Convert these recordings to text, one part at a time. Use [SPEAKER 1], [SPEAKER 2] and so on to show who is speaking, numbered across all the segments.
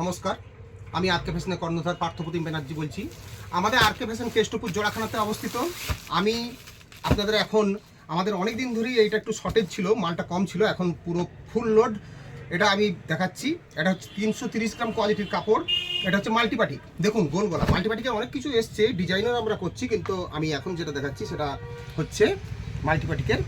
[SPEAKER 1] নমস্কার। আমি আরকে ফ্যাশনের কর্ণধার পার্থপ্রতিম ব্যানার্জি বলছি। আমাদের আরকে ফ্যাশন কেষ্টপুর জোড়াখানাতে অবস্থিত। আমি আপনাদের এখন, আমাদের অনেক দিন ধরেই এইটা একটু শর্টেজ ছিল, মালটা কম ছিল, এখন পুরো ফুল লোড এটা আমি দেখাচ্ছি। এটা হচ্ছে তিনশো গ্রাম কোয়ালিটির কাপড়। এটা হচ্ছে মাল্টিপাটিক দেখুন, গোল গলা। মাল্টিপাটিকের অনেক কিছু এসছে ডিজাইনার আমরা করছি, কিন্তু আমি এখন যেটা দেখাচ্ছি সেটা হচ্ছে মাল্টিপাটিকের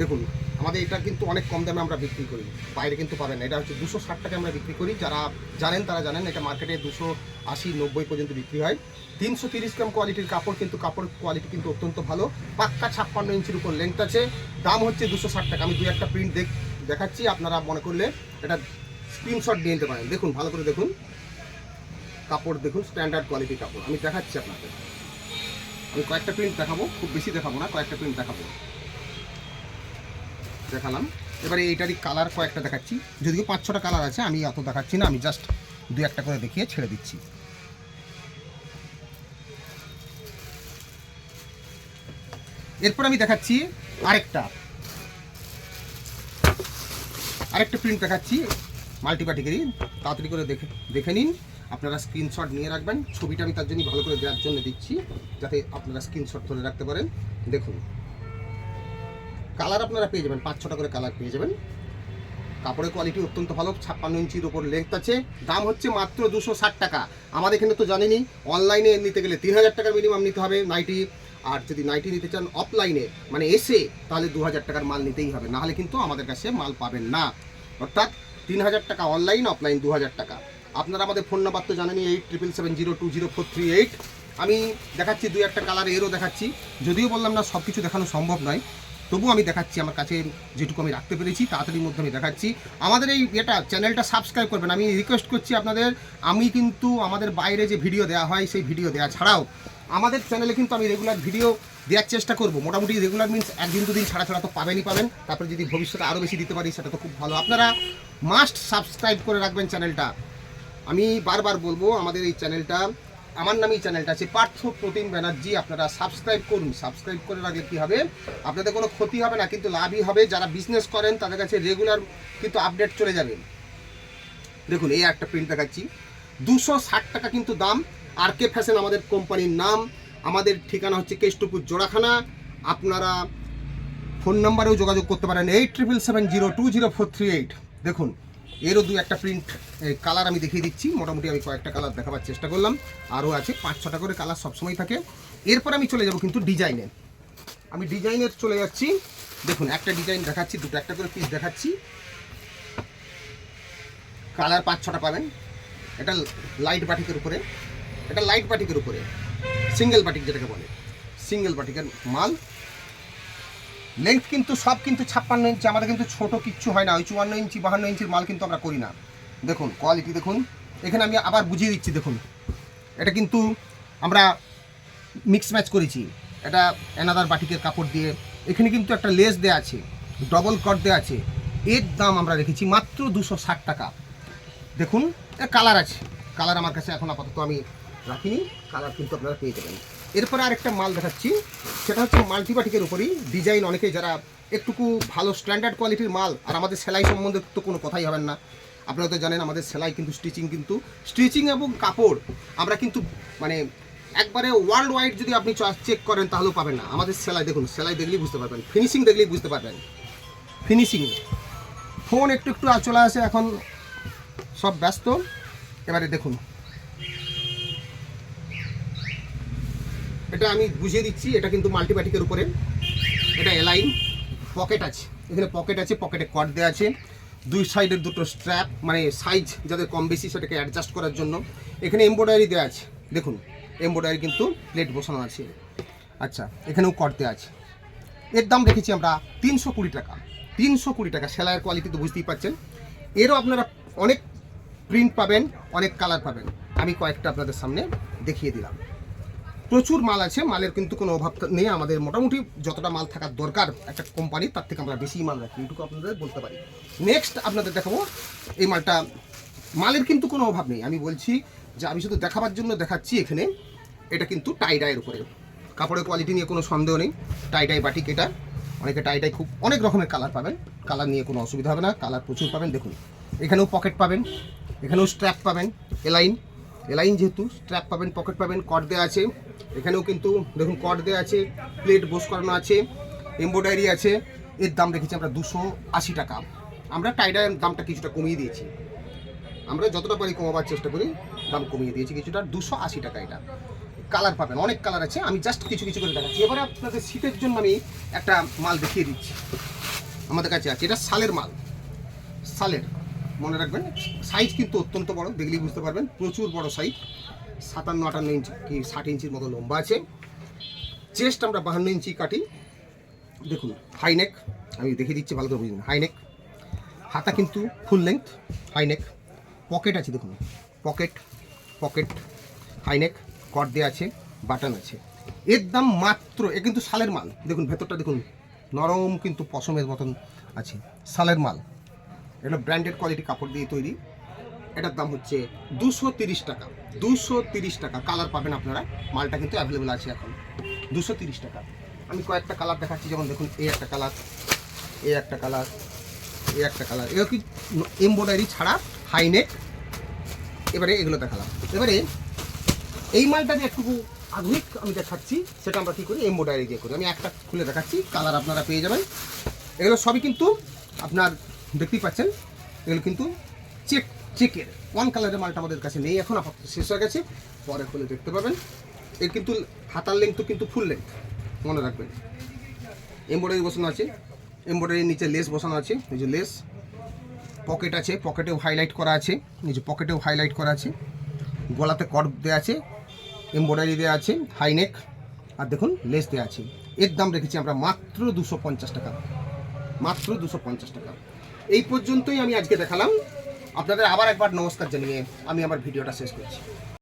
[SPEAKER 1] দেখুন আমাদের এটা কিন্তু অনেক কম দামে আমরা বিক্রি করি। বাইরে কিন্তু পাবেন না। এটা হচ্ছে দুশো ষাট টাকা আমরা বিক্রি করি। যারা জানেন তারা জানেন, এটা মার্কেটে দুশো আশি নব্বই পর্যন্ত বিক্রি হয়। তিনশো তিরিশ গ্রাম কোয়ালিটির কাপড় কিন্তু কাপড় কোয়ালিটি কিন্তু অত্যন্ত ভালো। পাক্কা ছাপ্পান্ন ইঞ্চির উপর লেন্থ আছে। দাম হচ্ছে দুশো ষাট টাকা। আমি দু একটা প্রিন্ট দেখ, দেখাচ্ছি। আপনারা মনে করলে এটা স্ক্রিনশট নিয়ে নিতে পারেন। দেখুন, ভালো করে দেখুন। কাপড় দেখুন স্ট্যান্ডার্ড কোয়ালিটির কাপড়। আমি দেখাচ্ছি আপনাকে আমি কয়েকটা প্রিন্ট দেখাবো। খুব বেশি দেখাবো না, কয়েকটা প্রিন্ট দেখাবো। দেখালাম। এবারে এইটারই কালার কয়েকটা দেখাচ্ছি। যদিও পাঁচ ছটা কালার আছে, আমি অত দেখাচ্ছি না, আমি জাস্ট দু একটা করে দেখিয়ে ছেড়ে দিচ্ছি। এরপর আমি দেখাচ্ছি আরেকটা। আরেকটা প্রিন্ট দেখাচ্ছি মাল্টিপাটিকেরই তাড়াতাড়ি করে দেখে দেখে নিন। আপনারা স্ক্রিনশট নিয়ে রাখবেন। ছবিটা আমি তার জন্য ভালো করে দেওয়ার জন্য দিচ্ছি, যাতে আপনারা স্ক্রিনশট ধরে রাখতে পারেন। দেখুন। কালার আপনারা পেয়ে যাবেন, পাঁচ ছটা করে কালার পেয়ে যাবেন। কাপড়ের কোয়ালিটি অত্যন্ত ভালো, ছাপ্পান্ন ইঞ্চির ওপর লেন্থ আছে। দাম হচ্ছে মাত্র দুশো ষাট টাকা। আমাদের এখানে তো জানেনই অনলাইনে নিতে গেলে তিন হাজার টাকার মিনিমাম নিতে হবে নাইটি আর যদি নাইটি নিতে চান অফলাইনে মানে এসে, তাহলে দু হাজার টাকার মাল নিতেই হবে। নাহলে কিন্তু আমাদের কাছে মাল পাবেন না। অর্থাৎ তিন হাজার টাকা অনলাইন অফলাইন দু হাজার টাকা। আপনারা আমাদের ফোন নাম্বার তো জানেনই eight triple seven zero two zero four three eight আমি দেখাচ্ছি দুই একটা কালার এরও দেখাচ্ছি। যদিও বললাম না সব কিছু দেখানো সম্ভব নয়। তবু আমি দেখাচ্ছি আমার কাছে যেটুকু আমি রাখতে পেরেছি, তাড়াতাড়ির মধ্যে আমি দেখাচ্ছি। আমাদের এই এটা চ্যানেলটা সাবস্ক্রাইব করবেন। আমি রিকোয়েস্ট করছি আপনাদের, আমি কিন্তু আমাদের বাইরে যে ভিডিও দেওয়া হয়, সেই ভিডিও দেওয়া ছাড়াও আমাদের চ্যানেলে কিন্তু আমি রেগুলার ভিডিও দেওয়ার চেষ্টা করব। মোটামুটি রেগুলার মিনস একদিন, দুদিন ছাড়া ছাড়া তো পাবেনই পাবেন। তারপরে যদি ভবিষ্যতে আরও বেশি দিতে পারি, সেটা তো খুব ভালো। আপনারা মাস্ট সাবস্ক্রাইব করে রাখবেন চ্যানেলটা আমি বারবার বলব, আমাদের এই চ্যানেলটা আমার নামই চ্যানেলটা আছে, পার্থ প্রতিম ব্যানার্জি, আপনারা সাবস্ক্রাইব করুন। সাবস্ক্রাইব করে রাখলে কী হবে? আপনাদের কোনো ক্ষতি হবে না, কিন্তু লাভই হবে। যারা বিজনেস করেন, তাদের কাছে রেগুলার কিন্তু আপডেট চলে যাবে। দেখুন, এই একটা প্রিন্ট দেখাচ্ছি। দুশো ষাট টাকা কিন্তু দাম। আর কে ফ্যাশন আমাদের কোম্পানির নাম। আমাদের ঠিকানা হচ্ছে কেষ্টপুর জোড়াখানা। আপনারা ফোন নাম্বারেও যোগাযোগ করতে পারেন। Eight triple seven zero two zero four three eight দেখুন এরও দু একটা প্রিন্ট কালার আমি দেখিয়ে দিচ্ছি। মোটামুটি আমি কয়েকটা কালার দেখাবার চেষ্টা করলাম। আরও আছে, পাঁচ ছটা করে কালার সবসময় থাকে। এরপর আমি চলে যাব কিন্তু ডিজাইনে। আমি ডিজাইনের চলে যাচ্ছি। দেখুন, একটা ডিজাইন দেখাচ্ছি, দুটো একটা করে পিস দেখাচ্ছি। কালার পাঁচ ছটা পাবেন। এটা লাইট বাটিকের উপরে। এটা লাইট বাটিকের উপরে। সিঙ্গেল বাটিক যেটাকে বলে। সিঙ্গেল বাটিকের মাল। লেন্থ কিন্তু সব কিন্তু ছাপ্পান্ন ইঞ্চি আমাদের কিন্তু ছোট কিচ্ছু হয় না। ওই চুয়ান্ন ইঞ্চি বাহান্ন ইঞ্চির মাল কিন্তু আমরা করি না। দেখুন কোয়ালিটি দেখুন। এখানে আমি আবার বুঝিয়ে দিচ্ছি, দেখুন। এটা কিন্তু আমরা মিক্স ম্যাচ করেছি। এটা এনাদার বাটিকের কাপড় দিয়ে। এখানে কিন্তু একটা লেস দেওয়া আছে ডবল কট দেওয়া আছে। এর দাম আমরা রেখেছি মাত্র দুশো ষাট টাকা। দেখুন কালার আছে। কালার আমার কাছে এখন আপাতত আমি রাখিনি। কালার কিন্তু আপনারা পেয়ে যাবেন। এরপরে আরেকটা মাল দেখাচ্ছি। সেটা হচ্ছে মাল্টিবাটিকের উপরই। ডিজাইন অনেকেই যারা একটুকু ভালো স্ট্যান্ডার্ড কোয়ালিটির মাল আর আমাদের সেলাই সম্বন্ধে তো কোনো কথাই হবেন না। আপনারা তো জানেন আমাদের সেলাই কিন্তু স্টিচিং কিন্তু স্টিচিং এবং কাপড় আমরা কিন্তু মানে একবারে ওয়ার্ল্ড ওয়াইড যদি আপনি চেক করেন তাহলেও পাবেন না। আমাদের সেলাই দেখুন, সেলাই দেখলেই বুঝতে পারবেন ফিনিশিং দেখলেই বুঝতে পারবেন। ফিনিশিং ফোন একটু একটু চলে আসে এখন, সব ব্যস্ত। এবারে দেখুন। এটা আমি বুঝিয়ে দিচ্ছি, এটা কিন্তু মাল্টিপ্যাটিকের উপরে। এটা এলাইন পকেট আছে। এখানে পকেট আছে পকেটে কট দেওয়া আছে। দুই সাইডের দুটো স্ট্র্যাপ মানে সাইজ যাদের কম বেশি সেটাকে অ্যাডজাস্ট করার জন্য। এখানে এমব্রয়ডারি দেওয়া আছে। দেখুন এমব্রয়ডারি কিন্তু প্লেট বসানো আছে। আচ্ছা এখানেও কট দেওয়া আছে। এর দাম রেখেছি আমরা তিনশো কুড়ি টাকা। তিনশো কুড়ি টাকা। সেলাইয়ের কোয়ালিটি তো বুঝতেই পারছেন এরও আপনারা অনেক প্রিন্ট পাবেন, অনেক কালার পাবেন। আমি কয়েকটা আপনাদের সামনে দেখিয়ে দিলাম। প্রচুর মাল আছে, মালের কিন্তু কোনো অভাব নেই আমাদের। মোটামুটি যতটা মাল থাকার দরকার একটা কোম্পানি, তার থেকে আমরা বেশি মাল রাখি। এইটুকু আপনাদের বলতে পারি। নেক্সট আপনাদের দেখাবো, এই মালটা মালের কিন্তু কোনো অভাব নেই। আমি বলছি যে আমি শুধু দেখাবার জন্য দেখাচ্ছি এখানে, এটা কিন্তু টাইডাইয়ের উপরে। কাপড়ের কোয়ালিটি নিয়ে কোনো সন্দেহ নেই। টাইডাই বাটিক এটা। অনেকে টাইডাই খুব অনেক রকমের কালার পাবেন। কালার নিয়ে কোনো অসুবিধা হবে না। কালার প্রচুর পাবেন। দেখুন, এখানেও পকেট পাবেন, এখানেও স্ট্র্যাপ পাবেন এলাইন এলাইন যেহেতু স্ট্র্যাপ পাবেন পকেট পাবেন কট দেওয়া আছে। এখানেও কিন্তু দেখুন কট দেওয়া আছে প্লেট বোস করানো আছে এমব্রয়ডারি আছে। এর দাম রেখেছি আমরা দুশো আশি টাকা। আমরা টাইডার দামটা কিছুটা কমিয়ে দিয়েছি। আমরা যতটা পারি কমাবার চেষ্টা করি, দাম কমিয়ে দিয়েছি কিছুটা, দুশো আশি টাকা এটা। কালার পাবেন, অনেক কালার আছে, আমি জাস্ট কিছু কিছু করে দেখাচ্ছি। এবারে আপনাদের শীতের জন্য আমি একটা মাল দেখিয়ে দিচ্ছি। আমাদের কাছে আছে, এটা সালের মাল। সালের মনে রাখবেন সাইজ কিন্তু অত্যন্ত বড়, দেখলেই বুঝতে পারবেন, প্রচুর বড় সাইজ সাতান্ন, আটান্ন ইঞ্চি কি ষাট ইঞ্চির মতো লম্বা আছে। চেস্ট আমরা বাহান্ন ইঞ্চি কাটি। দেখুন হাইনেক আমি দেখে দিচ্ছি ভালো করে বুঝুন হাইনেক হাতা কিন্তু ফুল লেন্থ হাইনেক পকেট আছে, দেখুন পকেট পকেট হাইনেক কট দেওয়া আছে বাটন আছে। এর দাম মাত্র, এ কিন্তু শালের মাল। দেখুন, ভেতরটা দেখুন, নরম কিন্তু পশমের মতন আছে, শালের মাল। এটা ব্র্যান্ডেড কোয়ালিটি কাপড় দিয়ে তৈরি। এটার দাম হচ্ছে দুশো তিরিশ টাকা। দুশো তিরিশ টাকা। কালার পাবেন আপনারা। মালটা কিন্তু অ্যাভেলেবেল আছে এখন। দুশো তিরিশ টাকা। আমি কয়েকটা কালার দেখাচ্ছি। যেমন দেখুন, এই একটা কালার এই একটা কালার এই একটা কালার এগুলো কি এমব্রয়ডারি ছাড়া হাইনেক এবারে এগুলো দেখালাম। এবারে এই মালটা যে একটু আধুনিক আমি দেখাচ্ছি, সেটা আমরা কী করি? এমব্রয়ডারি দিয়ে করি। আমি একটা খুলে দেখাচ্ছি। কালার আপনারা পেয়ে যাবেন। এগুলো সবই কিন্তু আপনার দেখতেই পাচ্ছেন? এগুলো কিন্তু চেক, চেকের। ওয়ান কালারের মালটা আমাদের কাছে নেই, এখন আপাতত শেষ হয়ে গেছে। পরে খুলে দেখতে পাবেন। এর কিন্তু হাতার লেন্থ কিন্তু ফুল লেন্থ মনে রাখবেন। এমব্রয়ডারি বসানো আছে। এমব্রয়ডারির নিচে লেস বসানো আছে, এই যে লেস পকেট আছে পকেটেও হাইলাইট করা আছে। এই যে পকেটেও হাইলাইট করা আছে। গলাতে কট দেওয়া আছে এমব্রয়ডারি দেওয়া আছে হাইনেক আর দেখুন লেস দেওয়া আছে। এর দাম রেখেছি আমরা মাত্র দুশো টাকা। মাত্র দুশো টাকা। এই পর্যন্তই আমি আজকে দেখালাম। আপনাদের আবার একবার নমস্কার জানিয়ে আমি আমার ভিডিওটা শেষ করছি।